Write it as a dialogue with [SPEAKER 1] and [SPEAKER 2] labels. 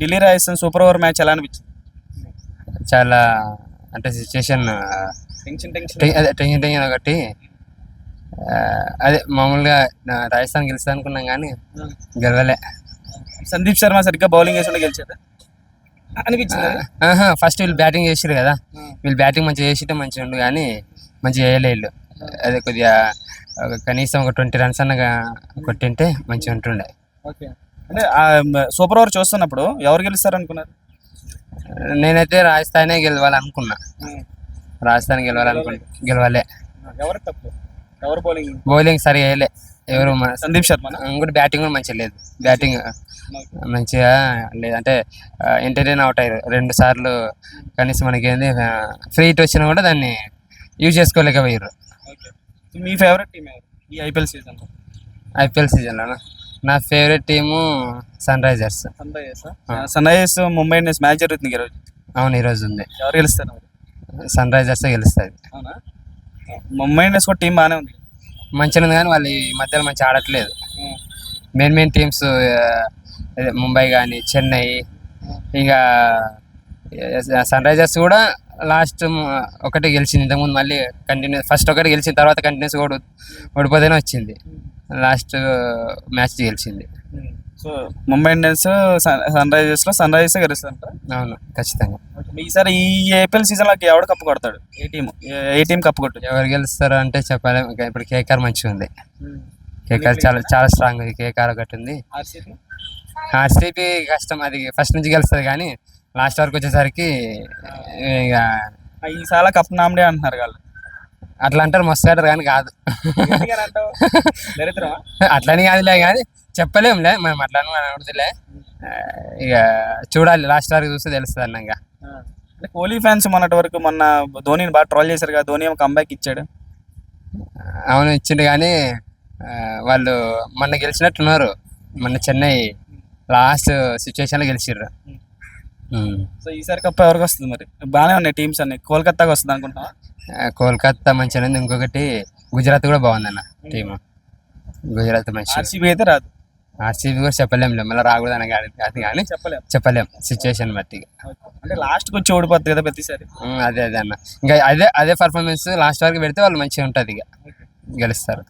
[SPEAKER 1] Delhi Rajasthan super over match ఎలా అనిపించింది?
[SPEAKER 2] చాలా అంటే సిచ్యుయేషన్
[SPEAKER 1] టెన్షన్ టెన్షన్.
[SPEAKER 2] అదే టెన్షన్ టెన్షన్ ఒకటి. అదే మామూలుగా రాజస్థాన్ గెలుస్తా అనుకున్నాం కానీ గెలవలే.
[SPEAKER 1] సందీప్ శర్మ సరిగ్గా బౌలింగ్ వేసి ఉంటే గెలిచారా అనిపించింది?
[SPEAKER 2] ఆహా ఫస్ట్ వీళ్ళు బ్యాటింగ్ చేసారు కదా. వీళ్ళు బ్యాటింగ్ మంచిగా చేసితే మంచిగా ఉండు కానీ మంచిగా చేయలే వీళ్ళు. అదే కొద్దిగా కనీసం ఒక ట్వంటీ రన్స్ అన్నగా కొట్టింటే మంచిగా ఉంటుండే.
[SPEAKER 1] ఓకే. అంటే సూపర్ ఓవర్ చూస్తున్నప్పుడు ఎవరు గెలుస్తారు అనుకున్నారు
[SPEAKER 2] నేనైతే రాజస్థానే గెలవాలనుకున్నా. రాజస్థాన్ గెలవాలనుకున్నా. గెలవాలే.
[SPEAKER 1] ఎవరు తప్పు? ఎవరు బౌలింగ్?
[SPEAKER 2] బౌలింగ్ సరిగా వేయలే. ఎవరు మన
[SPEAKER 1] సందీప్ శర్మ
[SPEAKER 2] ఇంకోటి బ్యాటింగ్ కూడా మంచిగా లేదు. బ్యాటింగ్ మంచిగా లేదు. అంటే ఎంటర్టైన్ అవుట్ అయ్యారు. రెండు సార్లు కనీసం మనకి ఏంది ఫ్రీ హిట్ వచ్చినా కూడా దాన్ని యూజ్ చేసుకోలేకపోయారు.
[SPEAKER 1] మీ ఫేవరెట్ టీం ఎవరు ఈ ఐపీఎల్ సీజన్
[SPEAKER 2] ఐపీఎల్ సీజన్లో నా favourite team Sunrisers
[SPEAKER 1] Sunrisers Sunrisers Mumbai Indians match జరుగుతుంది ఈరోజు
[SPEAKER 2] అవును ఈరోజు ఉంది.
[SPEAKER 1] ఎవరు గెలుస్తారు?
[SPEAKER 2] సన్ రైజర్సే గెలుస్తుంది
[SPEAKER 1] అవునా? ముంబై ఇండియన్స్ కూడా టీం బాగానే ఉంది.
[SPEAKER 2] మంచిగా ఉంది కానీ వాళ్ళు ఈ మధ్యలో మంచి ఆడట్లేదు. మెయిన్ మెయిన్ టీమ్స్ ముంబై కానీ చెన్నై ఇక సన్ రైజర్స్ కూడా లాస్ట్ ఒకటి గెలిచింది. ఇంతకుముందు మళ్ళీ కంటిన్యూ ఫస్ట్ ఒకటి గెలిచిన తర్వాత కంటిన్యూస్ ఓడి ఓడిపోతేనే వచ్చింది. లాస్ట్ మ్యాచ్ గెలిచింది.
[SPEAKER 1] సో ముంబై ఇండియన్స్ సన్ రైజర్స్లో సన్ రైజర్స్ గెలుస్తారు
[SPEAKER 2] అవును ఖచ్చితంగా.
[SPEAKER 1] ఈసారి ఈ ఐపీఎల్ సీజన్లోకి ఎవడు కప్పు కొడతాడు? ఏ టీం ఏ టీం కప్పు కొట్టు?
[SPEAKER 2] ఎవరు గెలుస్తారు అంటే చెప్పలేము ఇంకా ఇప్పుడు కేకేఆర్ మంచిగా ఉంది. కేకేఆర్ చాలా చాలా స్ట్రాంగ్ ఉంది. కేకేఆర్ ఒకటి ఉంది ఆర్సీబీ కష్టం. అది ఫస్ట్ నుంచి గెలుస్తుంది కానీ లాస్ట్ వరకు వచ్చేసరికి ఇక
[SPEAKER 1] ఈసారి కప్ నామినే అంటున్నారు వాళ్ళు.
[SPEAKER 2] అట్లా అంటారు మస్తు ఆడరు కానీ కాదు. అట్లని కాదులే కానీ చెప్పలేములే మనం అట్లా అనుకుంటులే ఇక చూడాలి లాస్ట్ వరకు చూస్తే తెలుస్తుంది అన్నాక
[SPEAKER 1] అంటే కోహ్లీ ఫ్యాన్స్ మొన్నటి వరకు మొన్న ధోనిని బాగా ట్రోల్ చేశారు కదా ధోని ఏమో కంబ్యాక్ ఇచ్చాడు.
[SPEAKER 2] అవును ఇచ్చిండు కానీ వాళ్ళు మొన్న గెలిచినట్టున్నారు. మొన్న చెన్నై లాస్ట్ సిచ్యువేషన్లో గెలిచిర్రు.
[SPEAKER 1] సో ఈసారి కప్ ఎవరికి వస్తుంది మరి? బాగానే ఉన్నాయి టీమ్స్ అన్ని. కోల్కతాకి వస్తుంది అనుకుంటా
[SPEAKER 2] ఆ, కోల్కతా మంచిగా ఉంది. ఇంకొకటి గుజరాత్ కూడా బాగుందన్న టీము. గుజరాత్ మంచి
[SPEAKER 1] ఆర్సీబీ అయితే రాదు.
[SPEAKER 2] ఆర్సీబీ కూడా చెప్పలేములే మళ్ళీ రాకూడదు అని కాదు కానీ
[SPEAKER 1] చెప్పలేం.
[SPEAKER 2] చెప్పలేం సిచ్యువేషన్ బట్టి.
[SPEAKER 1] అంటే లాస్ట్కి వచ్చి ఓడిపోతుంది కదా ప్రతిసారి.
[SPEAKER 2] అదే అదే అన్న. ఇంకా అదే అదే పర్ఫార్మెన్స్ లాస్ట్ వరకు పెడితే వాళ్ళు మంచిగా ఉంటుంది ఇక. గెలుస్తారు.